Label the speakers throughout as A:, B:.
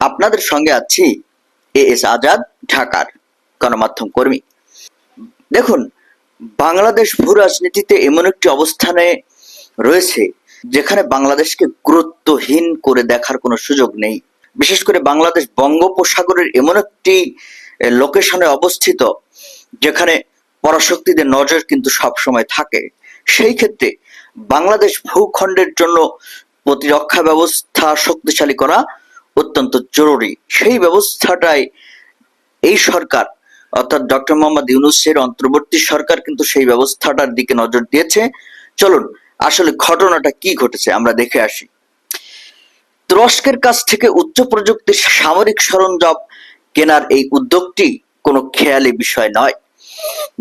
A: আপনাদের সঙ্গে আছি এ এস আজাদ, ঢাকার গণমাধ্যম কর্মী। দেখুন, বাংলাদেশ ভূ রাজনীতিতে এমন একটি অবস্থানে রয়েছে, যেখানে বাংলাদেশকে গুরুত্বহীন করে দেখার কোনো সুযোগ নেই। বিশেষ করে বাংলাদেশ বঙ্গোপসাগরের এমন একটি লোকেশনে অবস্থিত, যেখানে পরাশক্তিদের নজর কিন্তু সব সময় থাকে। সেই ক্ষেত্রে বাংলাদেশ ভূখণ্ডের জন্য প্রতিরক্ষা ব্যবস্থা শক্তিশালী করা অত্যন্ত জরুরি। সেই ব্যবস্থাটাই এই সরকার, অর্থাৎ ডক্টর মোহাম্মদ ইউনুসের অন্তর্বর্তী সরকার কিন্তু সেই ব্যবস্থাটার দিকে নজর দিয়েছে। চলুন, আসলে ঘটনাটা কি ঘটেছে আমরা দেখে আসি। তুরস্কের কাছ থেকে উচ্চ প্রযুক্তির সামরিক সরঞ্জাম কেনার এই উদ্যোগটি কোনো খেয়ালি বিষয় নয়।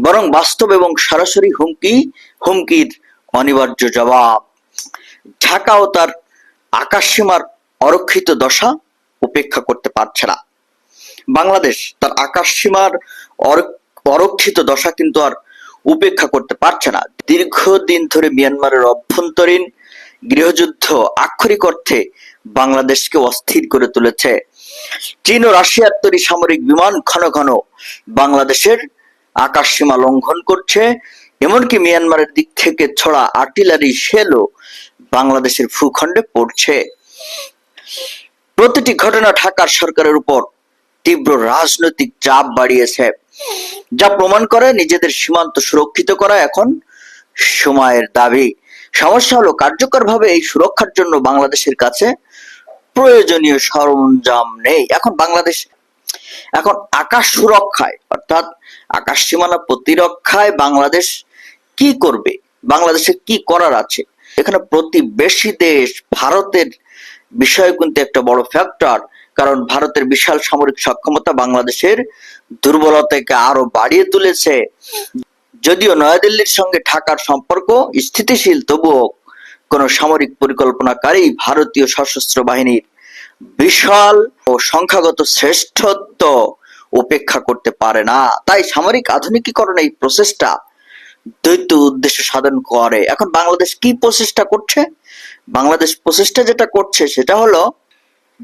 A: বরং বাস্তব এবং সরাসরি হুমকি, হুমকির অনিবার্য জবাব। ঢাকা ও তার আকাশসীমার অরক্ষিত দশা উপেক্ষা করতে পারছে না। বাংলাদেশ তার আকাশসীমার অর- অরক্ষিত দশা কিন্তু আর উপেক্ষা করতে পারছে না। দীর্ঘদিন ধরে মিয়ানমারের অভ্যন্তরীণ গৃহযুদ্ধ আক্ষরিক অর্থে বাংলাদেশকে অস্থির করে তুলেছে। চীন ও রাশিয়ার তৈরি সামরিক বিমান ঘন ঘন বাংলাদেশের আকাশ সীমা লঙ্ঘন করছে। এমনকি মিয়ানমারের দিক থেকে ছড়া আর্টিলারি শেলও বাংলাদেশের ভূখণ্ডে পড়ছে। প্রতিটি ঘটনা ঢাকার সরকারের উপর তীব্র রাজনৈতিক চাপ বাড়িয়েছে, যা প্রমাণ করে নিজেদের সীমান্ত সুরক্ষিত করা এখন সময়ের দাবি। সমস্যা হলো, কার্যকরভাবে এই সুরক্ষার জন্য বাংলাদেশের কাছে প্রয়োজনীয় সরঞ্জাম নেই। এখন বাংলাদেশ, এখন আকাশ সুরক্ষায়, অর্থাৎ আকাশ সীমানা প্রতিরক্ষায় বাংলাদেশ কি করবে? বাংলাদেশের কি করার আছে? এখানে প্রতিবেশী দেশ, ভারতের বিষয় কিন্তু একটা বড় ফ্যাক্টর কারণ ভারতের বিশাল সামরিক সক্ষমতা বাংলাদেশের দুর্বলতাকে আরও বাড়িয়ে তুলেছে। যদিও নয়াদিল্লির সঙ্গে ঢাকার সম্পর্ক স্থিতিশীল, তবুও কোন সামরিক পরিকল্পনাকারী ভারতীয় সশস্ত্র বাহিনীর বিশাল ও সংখ্যাগত শ্রেষ্ঠত্ব উপেক্ষা করতে পারে না। তাই সামরিক আধুনিকীকরণ এই প্রচেষ্টা দ্বৈত উদ্দেশ্য সাধন করে। এখন বাংলাদেশ কি প্রচেষ্টা করছে? বাংলাদেশ প্রচেষ্টা যেটা করছে সেটা হলো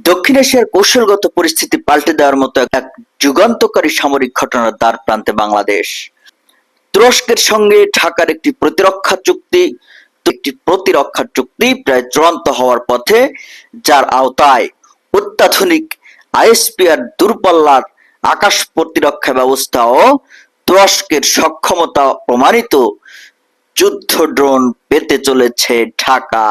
A: দক্ষিণ এশিয়ার কৌশলগত পরিস্থিতি পাল্টে দেওয়ার মতো এক যুগান্তকারী সামরিক ঘটনার দ্বার প্রান্তে বাংলাদেশ। তুরস্কের সঙ্গে ঢাকার একটি প্রতিরক্ষা চুক্তি, একটি প্রতিরক্ষা চুক্তি প্রায় চূড়ান্ত হওয়ার পথে, যার আওতায় অত্যাধুনিক আইএসপিআর দূরপাল্লার আকাশ প্রতিরক্ষা ব্যবস্থা ও তুরস্কের সক্ষমতা প্রমাণিত যুদ্ধ ড্রোন পেতে চলেছে ঢাকা।